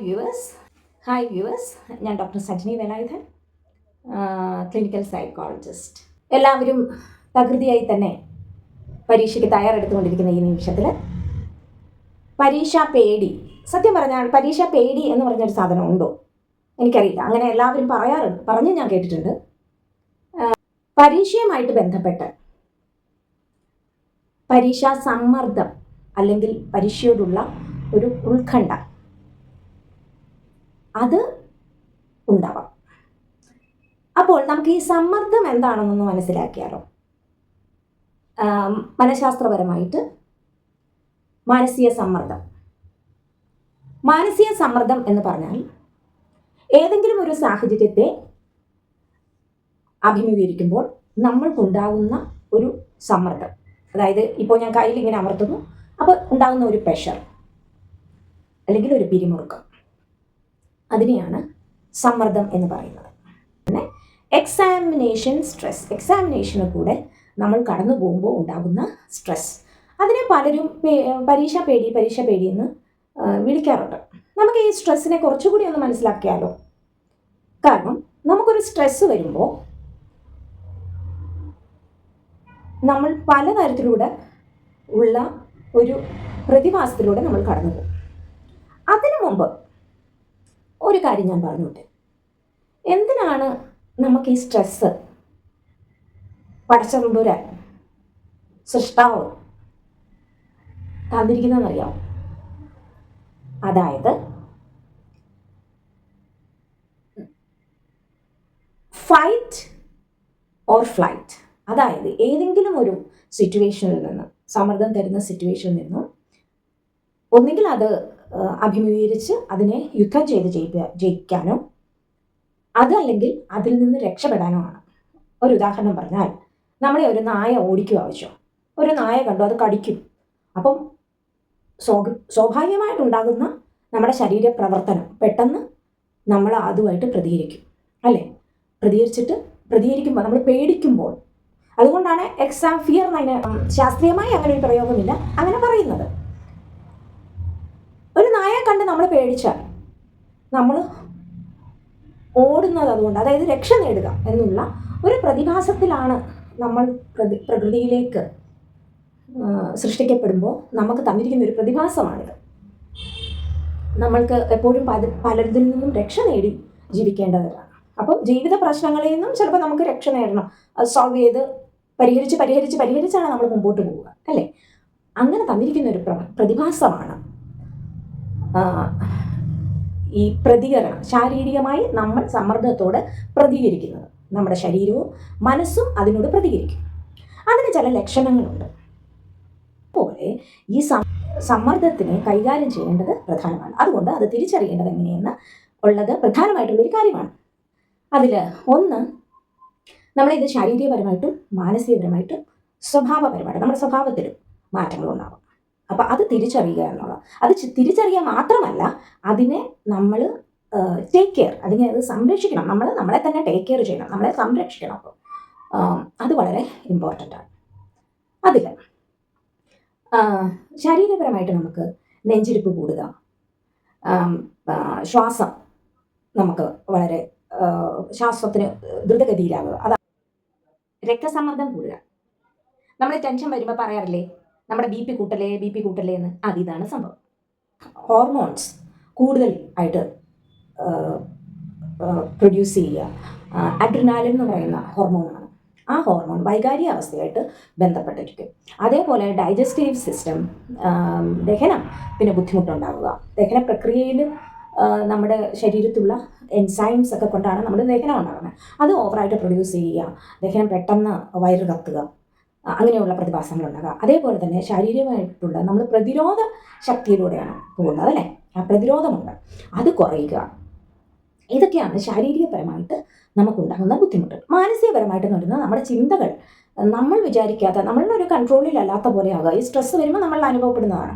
Viewers hi viewers ഞാൻ doctor Sajini Velayudhan clinical psychologist എല്ലാവരും തകൃതിയായി തന്നെ പരീക്ഷയ്ക്ക് തയ്യാറെടുത്തുകൊണ്ടിരിക്കുന്ന ഈ നിമിഷത്തിൽ പരീക്ഷാ പേടി. സത്യം പറഞ്ഞാൽ പരീക്ഷാ പേടി എന്ന് പറഞ്ഞൊരു സാധനം ഉണ്ടോ? എനിക്കറിയില്ല. അങ്ങനെ എല്ലാവരും പറയാറുണ്ട് പറഞ്ഞ് ഞാൻ കേട്ടിട്ടുണ്ട്. പരീക്ഷയുമായിട്ട് ബന്ധപ്പെട്ട് പരീക്ഷാ സമ്മർദ്ദം അല്ലെങ്കിൽ പരീക്ഷയോടുള്ള ഒരു ഉത്കണ്ഠ അത് ഉണ്ടാവാം. അപ്പോൾ നമുക്ക് ഈ സമ്മർദ്ദം എന്താണെന്നൊന്ന് മനസ്സിലാക്കിയാലോ? മനഃശാസ്ത്രപരമായിട്ട് മാനസിക സമ്മർദ്ദം. മാനസിക സമ്മർദ്ദം എന്ന് പറഞ്ഞാൽ ഏതെങ്കിലും ഒരു സാഹചര്യത്തെ അഭിമുഖീകരിക്കുമ്പോൾ നമ്മൾക്കുണ്ടാകുന്ന ഒരു സമ്മർദ്ദം. അതായത് ഇപ്പോൾ ഞാൻ കയ്യിൽ ഇങ്ങനെ അമർത്തുന്നു അപ്പോൾ ഉണ്ടാകുന്ന ഒരു പ്രഷർ അല്ലെങ്കിൽ ഒരു പിരിമുറുക്കം. അതിനെയാണ് സമ്മർദ്ദം എന്ന് പറയുന്നത്. പിന്നെ എക്സാമിനേഷൻ സ്ട്രെസ് എക്സാമിനേഷന് കൂടെ നമ്മൾ കടന്നു പോകുമ്പോൾ ഉണ്ടാകുന്ന സ്ട്രെസ് അതിനെ പലരും പരീക്ഷ പേടി പരീക്ഷ പേടി എന്ന് വിളിക്കാറുണ്ട്. നമുക്ക് ഈ സ്ട്രെസ്സിനെ കുറച്ചുകൂടി ഒന്ന് മനസ്സിലാക്കിയാലോ? കാരണം നമുക്കൊരു സ്ട്രെസ് വരുമ്പോൾ നമ്മൾ പലതരത്തിലൂടെ ഉള്ള ഒരു പ്രതിഭാസത്തിലൂടെ നമ്മൾ കടന്നു പോകും. അതിനു മുമ്പ് ഒരു കാര്യം ഞാൻ പറഞ്ഞോട്ടെ? എന്തിനാണ് നമുക്ക് ഈ സ്ട്രെസ്സ് പടച്ചമ്പുര സൃഷ്ടാവ് തന്നിരിക്കുന്നതെന്നറിയാമോ അതായത് ഫൈറ്റ് ഓർ ഫ്ലൈറ്റ് അതായത് ഏതെങ്കിലും ഒരു സിറ്റുവേഷനിൽ നിന്ന് സമ്മർദ്ദം തരുന്ന സിറ്റുവേഷനിൽ നിന്നും ഒന്നുകിൽ അത് അഭിമുഖീകരിച്ച് അതിനെ യുദ്ധം ചെയ്ത് ജയിക്കാനോ അതല്ലെങ്കിൽ അതിൽ നിന്ന് രക്ഷപ്പെടാനോ ആണ്. ഒരു ഉദാഹരണം പറഞ്ഞാൽ നമ്മളെ ഒരു നായ ഓടിക്കുക ആവശ്യം ഒരു നായ കണ്ടു അത് കടിക്കും. അപ്പം സ്വ സ്വാഭാവികമായിട്ടുണ്ടാകുന്ന നമ്മുടെ ശരീര പ്രവർത്തനം പെട്ടെന്ന് നമ്മൾ അതുമായിട്ട് പ്രതികരിക്കും. അല്ലേ? പ്രതികരിച്ചിട്ട് പ്രതികരിക്കുമ്പോൾ നമ്മൾ പേടിക്കുമ്പോൾ. അതുകൊണ്ടാണ് എക്സാം ഫിയർ എന്നതിന് ശാസ്ത്രീയമായി അങ്ങനെ ഒരു പ്രയോഗമില്ല അങ്ങനെ പറയുന്നത്. കണ്ട് നമ്മൾ പേടിച്ചാൽ നമ്മൾ ഓടുന്നത് അതുകൊണ്ട് അതായത് രക്ഷ നേടുക എന്നുള്ള ഒരു പ്രതിഭാസത്തിലാണ് നമ്മൾ പ്രതി പ്രകൃതിയിലേക്ക് സൃഷ്ടിക്കപ്പെടുമ്പോൾ നമുക്ക് തന്നിരിക്കുന്ന ഒരു പ്രതിഭാസമാണിത്. നമ്മൾക്ക് എപ്പോഴും പല പലരിൽ നിന്നും രക്ഷ നേടി ജീവിക്കേണ്ടതാണ്. അപ്പോൾ ജീവിത പ്രശ്നങ്ങളിൽ നിന്നും ചിലപ്പോൾ നമുക്ക് രക്ഷ നേടണം. അത് സോൾവ് ചെയ്ത് പരിഹരിച്ച് പരിഹരിച്ച് പരിഹരിച്ചാണ് നമ്മൾ മുമ്പോട്ട് പോവുക അല്ലേ? അങ്ങനെ തന്നിരിക്കുന്ന ഒരു പ്രതിഭാസമാണ് ഈ പ്രതികരണം ശാരീരികമായി നമ്മൾ സമ്മർദ്ദത്തോട് പ്രതികരിക്കുന്നത്. നമ്മുടെ ശരീരവും മനസ്സും അതിനോട് പ്രതികരിക്കും. അതിന് ചില ലക്ഷണങ്ങളുണ്ട്. പോലെ ഈ സമ്മർദ്ദത്തിനെ കൈകാര്യം ചെയ്യേണ്ടത് പ്രധാനമാണ്. അതുകൊണ്ട് അത് തിരിച്ചറിയേണ്ടത് എങ്ങനെയെന്ന് ഉള്ളത് പ്രധാനമായിട്ടുള്ളൊരു കാര്യമാണ്. അതിൽ ഒന്ന് നമ്മളിത് ശാരീരികപരമായിട്ടും മാനസികപരമായിട്ടും സ്വഭാവപരമായിട്ടും നമ്മുടെ സ്വഭാവത്തിലും മാറ്റങ്ങൾ ഉണ്ടാകും അപ്പോൾ അത് തിരിച്ചറിയുക എന്നുള്ളത്. അത് തിരിച്ചറിയുക മാത്രമല്ല അതിനെ നമ്മൾ ടേക്ക് കെയർ അതിനെ അത് സംരക്ഷിക്കണം. നമ്മൾ നമ്മളെ തന്നെ ടേക്ക് കെയർ ചെയ്യണം. നമ്മളെ സംരക്ഷിക്കണം അപ്പോൾ അത് വളരെ ഇമ്പോർട്ടന്റ് ആണ്. അതിൽ ശാരീരികപരമായിട്ട് നമുക്ക് നെഞ്ചിരിപ്പ് കൂടുക. ശ്വാസം നമുക്ക് വളരെ ശ്വാസത്തിന് ദ്രുതഗതിയിലാവുക. അതാ രക്തസമ്മർദ്ദം കൂടുക. നമ്മൾ ടെൻഷൻ വരുമ്പോൾ പറയാറില്ലേ നമ്മുടെ ബി പി കൂട്ടലേ ബി പി കൂട്ടലേ എന്ന്. അതിതാണ് സംഭവം. ഹോർമോൺസ് കൂടുതൽ ആയിട്ട് പ്രൊഡ്യൂസ് ചെയ്യുക. അഡ്രിനാലിൻ എന്ന് പറയുന്ന ഹോർമോണാണ് ആ ഹോർമോൺ വൈകാരിക അവസ്ഥയായിട്ട് ബന്ധപ്പെട്ടിരിക്കും. അതേപോലെ ഡൈജസ്റ്റീവ് സിസ്റ്റം ദഹനം പിന്നെ ബുദ്ധിമുട്ടുണ്ടാവുക. ദഹന പ്രക്രിയയിൽ നമ്മുടെ ശരീരത്തിലുള്ള എൻസൈംസ് ഒക്കെ കൊണ്ടാണ് നമ്മുടെ ദഹനം ഉണ്ടാകുന്നത് അത് ഓവറായിട്ട് പ്രൊഡ്യൂസ് ചെയ്യുക. ദഹനം പെട്ടെന്ന് വയറ് കത്തുക അങ്ങനെയുള്ള പ്രതിഭാസങ്ങൾ ഉണ്ടാകുക അതേപോലെ തന്നെ ശാരീരികമായിട്ടുള്ള നമ്മൾ പ്രതിരോധ ശക്തിയിലൂടെയാണ് പോകുന്നത് അല്ലേ? ആ പ്രതിരോധമുണ്ട്. അത് കുറയുക. ഇതൊക്കെയാണ് ശാരീരികപരമായിട്ട് നമുക്കുണ്ടാകുന്ന ബുദ്ധിമുട്ട്. മാനസികപരമായിട്ട് എന്ന് പറയുന്നത് നമ്മുടെ ചിന്തകൾ നമ്മൾ വിചാരിക്കാത്ത നമ്മളുടെ ഒരു കൺട്രോളിലല്ലാത്ത പോലെ ആകുക. ഈ സ്ട്രെസ്സ് വരുമ്പോൾ നമ്മൾ അനുഭവപ്പെടുന്നതാണ്.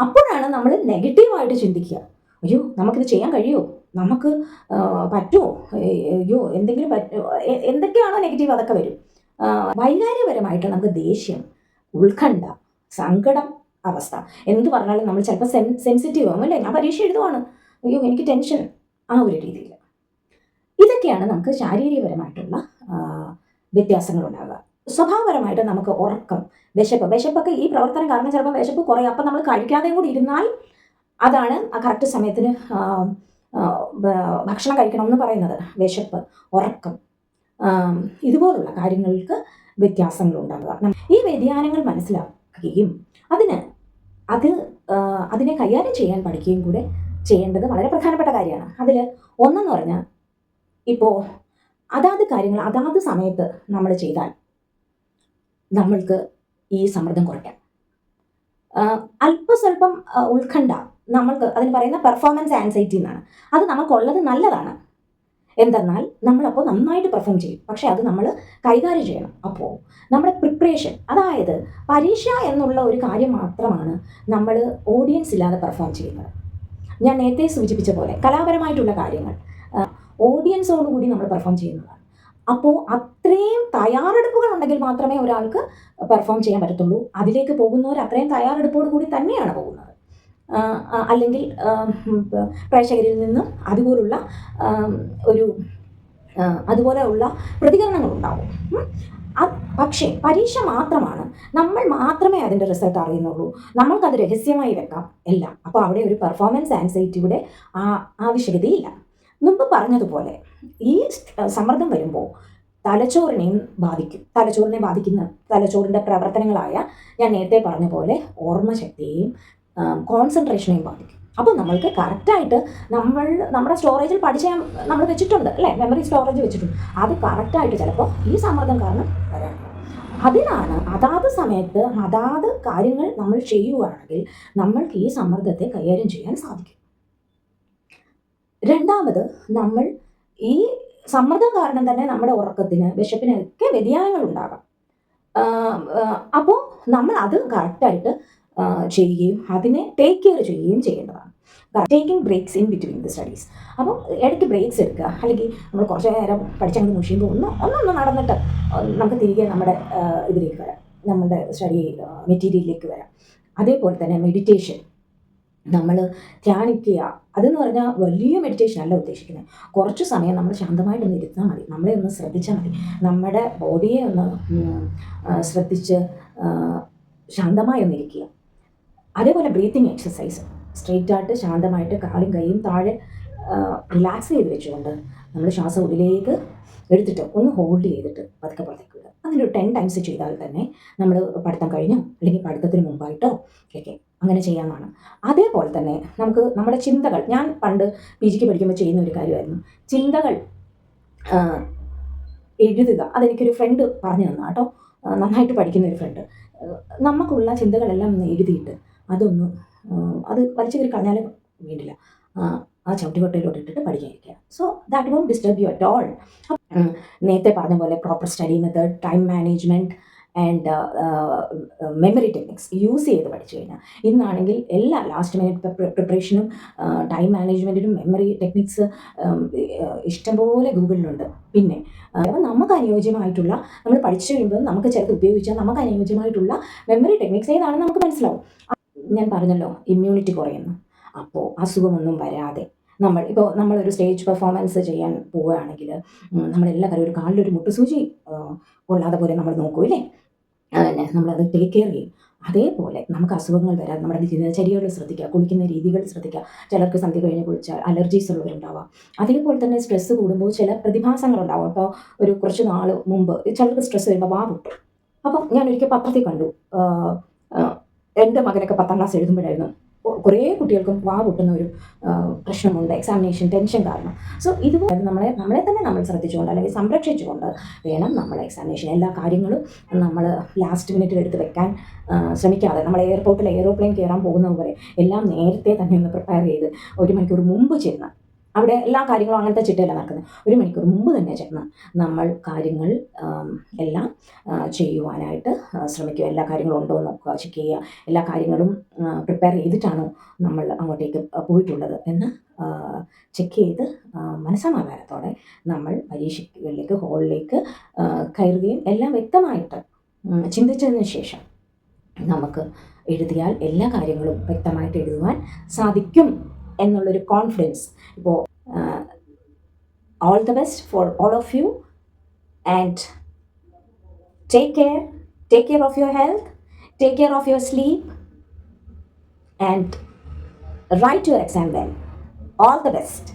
അപ്പോഴാണ് നമ്മൾ നെഗറ്റീവായിട്ട് ചിന്തിക്കുക. അയ്യോ നമുക്കിത് ചെയ്യാൻ കഴിയുമോ? നമുക്ക് പറ്റുമോ? അയ്യോ എന്തെങ്കിലും പറ്റുമോ എന്തൊക്കെയാണോ നെഗറ്റീവ് അതൊക്കെ വരും. ആ, വൈകാരികപരമായിട്ട് നമുക്ക് ദേഷ്യം ഉത്കണ്ഠ സങ്കടം അവസ്ഥ. എന്ത് പറഞ്ഞാലും നമ്മൾ ചിലപ്പോൾ സെൻ സെൻസിറ്റീവ് ആവും അല്ലേ? ഞാൻ പരീക്ഷ എഴുതുവാണ്. അയ്യോ എനിക്ക് ടെൻഷൻ ആ ഒരു രീതിയിൽ ഇതൊക്കെയാണ് നമുക്ക് ശാരീരികപരമായിട്ടുള്ള വ്യത്യാസങ്ങൾ ഉണ്ടാകുക സ്വഭാവപരമായിട്ട് നമുക്ക് ഉറക്കം വിശപ്പ്. വിശപ്പൊക്കെ ഈ പ്രവർത്തനം കാരണം ചിലപ്പോൾ വിശപ്പ് കുറയും. അപ്പം നമ്മൾ കഴിക്കാതെയും കൂടി ഇരുന്നാൽ അതാണ് ആ കറക്റ്റ് സമയത്തിന് ഭക്ഷണം കഴിക്കണം എന്ന് പറയുന്നത്. വിശപ്പ് ഉറക്കം ഇതുപോലുള്ള കാര്യങ്ങൾക്ക് വ്യത്യാസങ്ങൾ ഉണ്ടാകുക ഈ വ്യതിയാനങ്ങൾ മനസ്സിലാക്കുകയും അതിന് അത് അതിനെ കൈകാര്യം ചെയ്യാൻ പഠിക്കുകയും കൂടെ ചെയ്യേണ്ടത് വളരെ പ്രധാനപ്പെട്ട കാര്യമാണ്. അതിൽ ഒന്നെന്ന് പറഞ്ഞാൽ ഇപ്പോൾ അതാത് കാര്യങ്ങൾ അതാത് സമയത്ത് നമ്മൾ ചെയ്താൽ നമ്മൾക്ക് ഈ സമ്മർദ്ദം കുറയ്ക്കാം. അല്പസ്വല്പം ഉത്കണ്ഠ നമ്മൾക്ക് അതിന് പറയുന്ന പെർഫോമൻസ് ആൻസൈറ്റി എന്നാണ്. അത് നമുക്കുള്ളത് നല്ലതാണ്. എന്തെന്നാൽ നമ്മളപ്പോൾ നന്നായിട്ട് പെർഫോം ചെയ്യും. പക്ഷെ അത് നമ്മൾ കൈകാര്യം ചെയ്യണം. അപ്പോൾ നമ്മുടെ പ്രിപ്പറേഷൻ അതായത് പരീക്ഷ എന്നുള്ള ഒരു കാര്യം മാത്രമാണ് നമ്മൾ ഓഡിയൻസ് ഇല്ലാതെ പെർഫോം ചെയ്യുന്നത്. ഞാൻ നേരത്തെ സൂചിപ്പിച്ച പോലെ കലാപരമായിട്ടുള്ള കാര്യങ്ങൾ ഓഡിയൻസോടുകൂടി നമ്മൾ പെർഫോം ചെയ്യുന്നതാണ്. അപ്പോൾ അത്രയും തയ്യാറെടുപ്പുകൾ ഉണ്ടെങ്കിൽ മാത്രമേ ഒരാൾക്ക് പെർഫോം ചെയ്യാൻ പറ്റത്തുള്ളൂ. അതിലേക്ക് പോകുന്നവർ അത്രയും തയ്യാറെടുപ്പോട് കൂടി തന്നെയാണ് പോകുന്നത്. അല്ലെങ്കിൽ പ്രേക്ഷകരിൽ നിന്നും അതുപോലുള്ള ഒരു അതുപോലെയുള്ള. അത് പക്ഷേ പരീക്ഷ മാത്രമാണ്. നമ്മൾ മാത്രമേ അതിന്റെ റിസൾട്ട് അറിയുന്നുള്ളൂ. നമ്മൾക്കത് രഹസ്യമായി വെക്കാം. എല്ലാം. അപ്പോൾ അവിടെ ഒരു പെർഫോമൻസ് ആൻസൈറ്റിയുടെ ആവശ്യകതയില്ല. മുമ്പ് പറഞ്ഞതുപോലെ ഈ സമ്മർദ്ദം വരുമ്പോൾ തലച്ചോറിനെയും ബാധിക്കും. തലച്ചോറിനെ ബാധിക്കുന്ന തലച്ചോറിന്റെ പ്രവർത്തനങ്ങളായ ഞാൻ നേരത്തെ പറഞ്ഞ പോലെ ഓർമ്മശക്തിയെയും കോൺസെൻട്രേഷനെയും ബാധിക്കും. അപ്പോൾ നമ്മൾക്ക് കറക്റ്റായിട്ട് നമ്മൾ നമ്മുടെ സ്റ്റോറേജിൽ പഠിച്ച നമ്മൾ വെച്ചിട്ടുണ്ട് അല്ലേ? മെമ്മറി സ്റ്റോറേജ് വെച്ചിട്ടുണ്ട്. അത് കറക്റ്റായിട്ട് ചിലപ്പോൾ ഈ സമ്മർദ്ദം കാരണം വരാം. അതിനാണ് അതാത് സമയത്ത് അതാത് കാര്യങ്ങൾ നമ്മൾ ചെയ്യുകയാണെങ്കിൽ നമ്മൾക്ക് ഈ സമ്മർദ്ദത്തെ കൈകാര്യം ചെയ്യാൻ സാധിക്കും. രണ്ടാമത് നമ്മൾ ഈ സമ്മർദ്ദം കാരണം തന്നെ നമ്മുടെ ഉറക്കത്തിന് വിശപ്പിനൊക്കെ വ്യതിയാനങ്ങൾ ഉണ്ടാകാം. അപ്പോൾ നമ്മൾ അത് കറക്റ്റായിട്ട് ചെയ്യുകയും അതിനെ ടേക്ക് കെയർ ചെയ്യുകയും ചെയ്യേണ്ടതാണ്. Taking breaks in between the studies അപ്പോൾ ഇടയ്ക്ക് ബ്രേക്സ് എടുക്കുക. അല്ലെങ്കിൽ നമ്മൾ കുറച്ച് നേരം പഠിച്ചങ്ങനെ മുഷിയുമ്പോൾ ഒന്ന് ഒന്നൊന്ന് നടന്നിട്ട് നമുക്ക് തിരികെ നമ്മുടെ ഇതിലേക്ക് വരാം. നമ്മുടെ സ്റ്റഡി മെറ്റീരിയലിലേക്ക് വരാം. അതേപോലെ തന്നെ മെഡിറ്റേഷൻ നമ്മൾ ധ്യാനിക്കുക. അതെന്ന് പറഞ്ഞാൽ വലിയ മെഡിറ്റേഷൻ അല്ല ഉദ്ദേശിക്കുന്നത്. കുറച്ച് സമയം നമ്മൾ ശാന്തമായിട്ടൊന്ന് ഇരുത്താൽ മതി. നമ്മളെ ഒന്ന് ശ്രദ്ധിച്ചാൽ മതി. നമ്മുടെ ബോഡിയെ ഒന്ന് ശ്രദ്ധിച്ച് ശാന്തമായി ഒന്ന് ഇരിക്കുക. അതേപോലെ ബ്രീത്തിങ് എക്സസൈസ് സ്ട്രെയിറ്റ് ആയിട്ട് ശാന്തമായിട്ട് കാലും കൈയും താഴെ റിലാക്സ് ചെയ്ത് വെച്ചുകൊണ്ട് നമ്മൾ ശ്വാസം ഉള്ളിലേക്ക് എടുത്തിട്ട് ഒന്ന് ഹോൾഡ് ചെയ്തിട്ട് പതുക്കെ പതുക്കെ വിടുക. അങ്ങനെ ഒരു ടെൻ ടൈംസ് ചെയ്താൽ തന്നെ നമ്മൾ പഠിത്തം കഴിഞ്ഞോ അല്ലെങ്കിൽ പഠിത്തത്തിന് മുമ്പായിട്ടോ ഒക്കെ അങ്ങനെ ചെയ്യാമെന്നാണ് അതേപോലെ തന്നെ നമുക്ക് നമ്മുടെ ചിന്തകൾ ഞാൻ പണ്ട് പി ജിക്ക് പഠിക്കുമ്പോൾ ചെയ്യുന്ന ഒരു കാര്യമായിരുന്നു. ചിന്തകൾ എഴുതുക. അതെനിക്കൊരു ഫ്രണ്ട് പറഞ്ഞു തന്നു കേട്ടോ. നന്നായിട്ട് പഠിക്കുന്ന ഒരു ഫ്രണ്ട് നമുക്കുള്ള ചിന്തകളെല്ലാം ഒന്ന് എഴുതിയിട്ട് അതൊന്ന് അത് വലിച്ചു കയറി കളഞ്ഞാലും വേണ്ടില്ല ആ, ആ ചവിട്ടിക്കൊട്ടയിലോട്ട് ഇട്ടിട്ട് പഠിക്കാതിരിക്കുക so that won't disturb you at all നേരത്തെ പറഞ്ഞ പോലെ proper study method time management and memory techniques use ചെയ്ത് പഠിച്ചു കഴിഞ്ഞാൽ ഇന്നാണെങ്കിൽ എല്ലാ ലാസ്റ്റ് മിനിറ്റ് പ്രിപ്പറേഷനും ടൈം മാനേജ്മെന്റിനും മെമ്മറി ടെക്നിക്സ് ഇഷ്ടംപോലെ ഗൂഗിളിലുണ്ട്. പിന്നെ അപ്പോൾ നമുക്ക് അനുയോജ്യമായിട്ടുള്ള നമ്മൾ പഠിച്ചു കഴിയുമ്പോൾ നമുക്ക് ചിലത് ഉപയോഗിച്ചാൽ നമുക്ക് അനുയോജ്യമായിട്ടുള്ള മെമ്മറി ടെക്നിക്സ് ഏതാണെന്ന് നമുക്ക് മനസ്സിലാവും. ഞാൻ പറഞ്ഞല്ലോ ഇമ്മ്യൂണിറ്റി കുറയുന്നു. അപ്പോൾ അസുഖമൊന്നും വരാതെ നമ്മൾ ഇപ്പോൾ നമ്മളൊരു സ്റ്റേജ് പെർഫോമൻസ് ചെയ്യാൻ പോവുകയാണെങ്കിൽ ഉം, നമ്മളെല്ലാ കാര്യം ഒരു കാലിലൊരു മുട്ടുസൂചി കൊള്ളാതെ പോലെ നമ്മൾ നോക്കൂ ഇല്ലേ? അതന്നെ നമ്മളത് ടേക്ക് കെയർ ചെയ്യും. അതേപോലെ നമുക്ക് അസുഖങ്ങൾ വരാതെ നമ്മുടെ ദിനചര്യകൾ ശ്രദ്ധിക്കുക കുളിക്കുന്ന രീതികൾ ശ്രദ്ധിക്കുക. ചിലർക്ക് സന്ധ്യ കഴിഞ്ഞ് കുളിച്ചാൽ അലർജീസ് ഉള്ളവരുണ്ടാവാം. അതേപോലെ തന്നെ സ്ട്രെസ്സ് കൂടുമ്പോൾ ചില പ്രതിഭാസങ്ങളുണ്ടാവും അപ്പോൾ ഒരു കുറച്ച് നാൾ മുമ്പ് ചിലർക്ക് സ്ട്രെസ്സ് വരുമ്പോൾ വാ പൊട്ടും. അപ്പം ഞാൻ ഒരിക്കൽ പത്രത്തിൽ കണ്ടു. എന്റെ മകനൊക്കെ പത്താം ക്ലാസ് എഴുതുമ്പോഴായിരുന്നു. കുറേ കുട്ടികൾക്കും വാ പൊട്ടുന്ന ഒരു പ്രശ്നമുണ്ട് എക്സാമിനേഷൻ ടെൻഷൻ കാരണം. സോ ഇതുപോലെ നമ്മളെ നമ്മളെ തന്നെ നമ്മൾ ശ്രദ്ധിച്ചുകൊണ്ട് അല്ലെങ്കിൽ സംരക്ഷിച്ചുകൊണ്ട് വേണം നമ്മൾ എക്സാമിനേഷൻ എല്ലാ കാര്യങ്ങളും നമ്മൾ ലാസ്റ്റ് മിനിറ്റിൽ എടുത്ത് വെക്കാൻ ശ്രമിക്കാതെ. നമ്മൾ എയർപോർട്ടിൽ എയറോപ്ലെയിൻ കയറാൻ പോകുന്നത് പോലെ എല്ലാം നേരത്തെ തന്നെ ഒന്ന് പ്രിപ്പയർ ചെയ്ത് ഒരു മണിക്കൂർ മുമ്പ് ചെന്ന് അവിടെ എല്ലാ കാര്യങ്ങളും അങ്ങനത്തെ ചിട്ടയല്ല നടക്കുന്നത്. ഒരു മണിക്കൂർ മുമ്പ് തന്നെ ചേട്ടന് നമ്മൾ കാര്യങ്ങൾ എല്ലാം ചെയ്യുവാനായിട്ട് ശ്രമിക്കുക. എല്ലാ കാര്യങ്ങളും ഉണ്ടോ നോക്കുക ചെക്ക് ചെയ്യുക. എല്ലാ കാര്യങ്ങളും പ്രിപ്പയർ ചെയ്തിട്ടാണോ നമ്മൾ അങ്ങോട്ടേക്ക് പോയിട്ടുള്ളത് എന്ന് ചെക്ക് ചെയ്ത് മനസ്സമാധാനത്തോടെ നമ്മൾ പരീക്ഷകളിലേക്ക് ഹോളിലേക്ക് കയറുകയും എല്ലാം വ്യക്തമായിട്ട് ചിന്തിച്ചതിന് ശേഷം നമുക്ക് എഴുതിയാൽ എല്ലാ കാര്യങ്ങളും വ്യക്തമായിട്ട് എഴുതുവാൻ സാധിക്കും. എന്നുള്ളൊരു കോൺഫിഡൻസ് ഇപ്പോൾ all the best for all of you and take care take care of your health take care of your sleep and write your exam well. All the best.